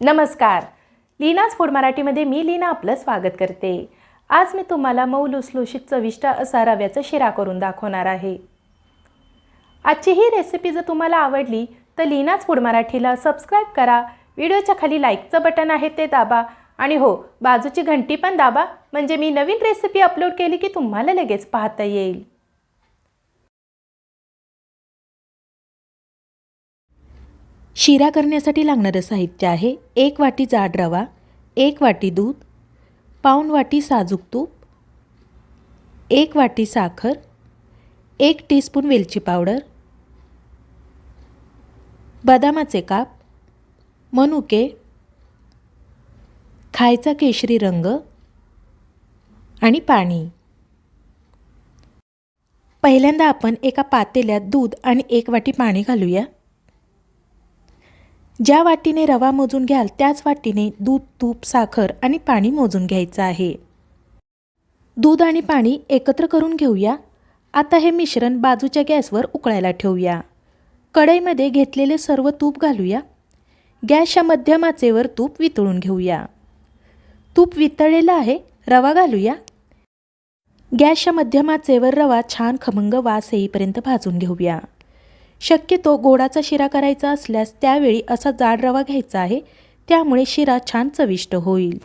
नमस्कार. लीनाच फूड मराठीमध्ये मी लीना आपलं स्वागत करते. आज मी तुम्हाला मऊ लुसलुशीत चविष्ट असा रव्याचा शिरा करून दाखवणार आहे. आजची ही रेसिपी जर तुम्हाला आवडली तर लीनाच फूड मराठीला सबस्क्राईब करा. व्हिडिओच्या खाली लाईकचं बटन आहे ते दाबा. आणि हो बाजूची घंटी पण दाबा. म्हणजे मी नवीन रेसिपी अपलोड केली की तुम्हाला लगेच पाहता येईल. शिरा करण्यासाठी लागणारं साहित्य आहे एक वाटी जाड रवा एक वाटी दूध पाऊण वाटी साजूक तूप एक वाटी साखर एक टीस्पून वेलची पावडर बदामाचे काप मनुके खायचा केशरी रंग आणि पाणी. पहिल्यांदा आपण एका पातेल्यात दूध आणि एक वाटी पाणी घालूया. ज्या वाटीने रवा मोजून घ्याल त्याच वाटीने दूध तूप साखर आणि पाणी मोजून घ्यायचं आहे. दूध आणि पाणी एकत्र करून घेऊया. आता हे मिश्रण बाजूच्या गॅसवर उकळायला ठेवूया. कढईमध्ये घेतलेले सर्व तूप घालूया. गॅसच्या मध्यम आचेवर तूप वितळून घेऊया. तूप वितळलेलं आहे रवा घालूया. गॅसच्या मध्यम आचेवर रवा छान खमंग वास येईपर्यंत भाजून घेऊया. शक्यतो गोडाचा शिरा करायचा असल्यास त्यावेळी असा जाड रवा घ्यायचा आहे त्यामुळे शिरा छान चविष्ट होईल.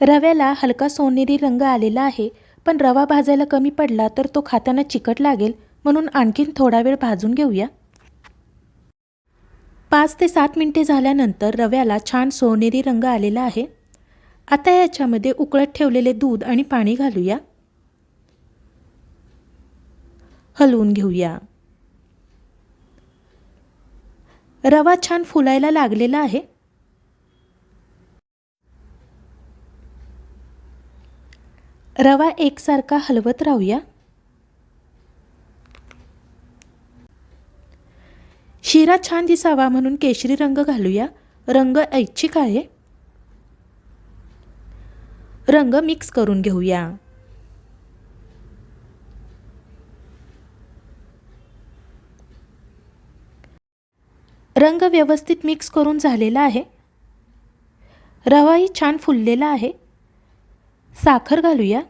रव्याला हलका सोनेरी रंग आलेला आहे पण रवा भाजायला कमी पडला तर तो खाताना चिकट लागेल म्हणून आणखीन थोडा वेळ भाजून घेऊया. पाच ते सात मिनटे झाल्यानंतर रव्याला छान सोनेरी रंग आलेला आहे. आता याच्यामध्ये उकळत ठेवलेले दूध आणि पाणी घालूया. हलवून घेऊया. रवा छान फुलायला लागलेला आहे. रवा एकसारखा हलवत राहूया. शिरा छान दिसावा म्हणून केशरी रंग घालूया. रंग ऐच्छिक आहे. रंग मिक्स करून घेऊया. रंग व्यवस्थित मिक्स करून झालेला आहे. रवाही छान फुललेला आहे. साखर घालूया.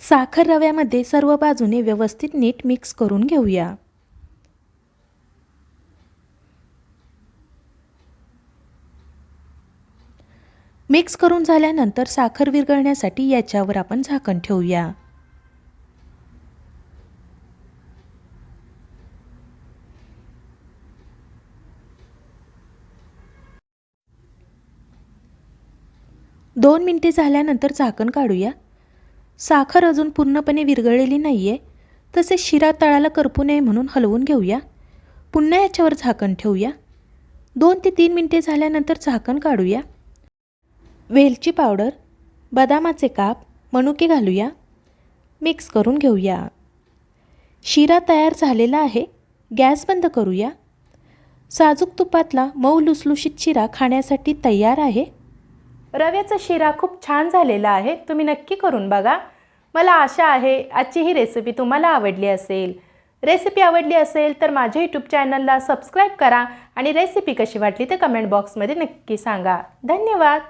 साखर रव्यामध्ये सर्व बाजूने व्यवस्थित नीट मिक्स करून घेऊया. मिक्स करून झाल्यानंतर साखर विरघळण्यासाठी याच्यावर आपण झाकण ठेवूया. दोन मिनटे झाल्यानंतर झाकण काढूया. साखर अजून पूर्णपणे विरघळलेली नाही आहे तसेच शिरा तळाला करपू नये म्हणून हलवून घेऊया. पुन्हा याच्यावर झाकण ठेवूया. दोन ते तीन मिनटे झाल्यानंतर झाकण काढूया. वेलची पावडर बदामाचे काप मनुके घालूया. मिक्स करून घेऊया. शिरा तयार झालेला आहे. गॅस बंद करूया. साजूक तुपातला मऊ लुसलुशीत शिरा खाण्यासाठी तयार आहे. रव्याचा शिरा खूप छान झालेला आहे. तुम्ही नक्की करून बघा. मला आशा आहे आजची ही रेसिपी तुम्हाला आवडली असेल. रेसिपी आवडली असेल तर माझ्या यूट्यूब चॅनलला सबस्क्राईब करा आणि रेसिपी कशी वाटली ते कमेंट बॉक्समध्ये नक्की सांगा. धन्यवाद!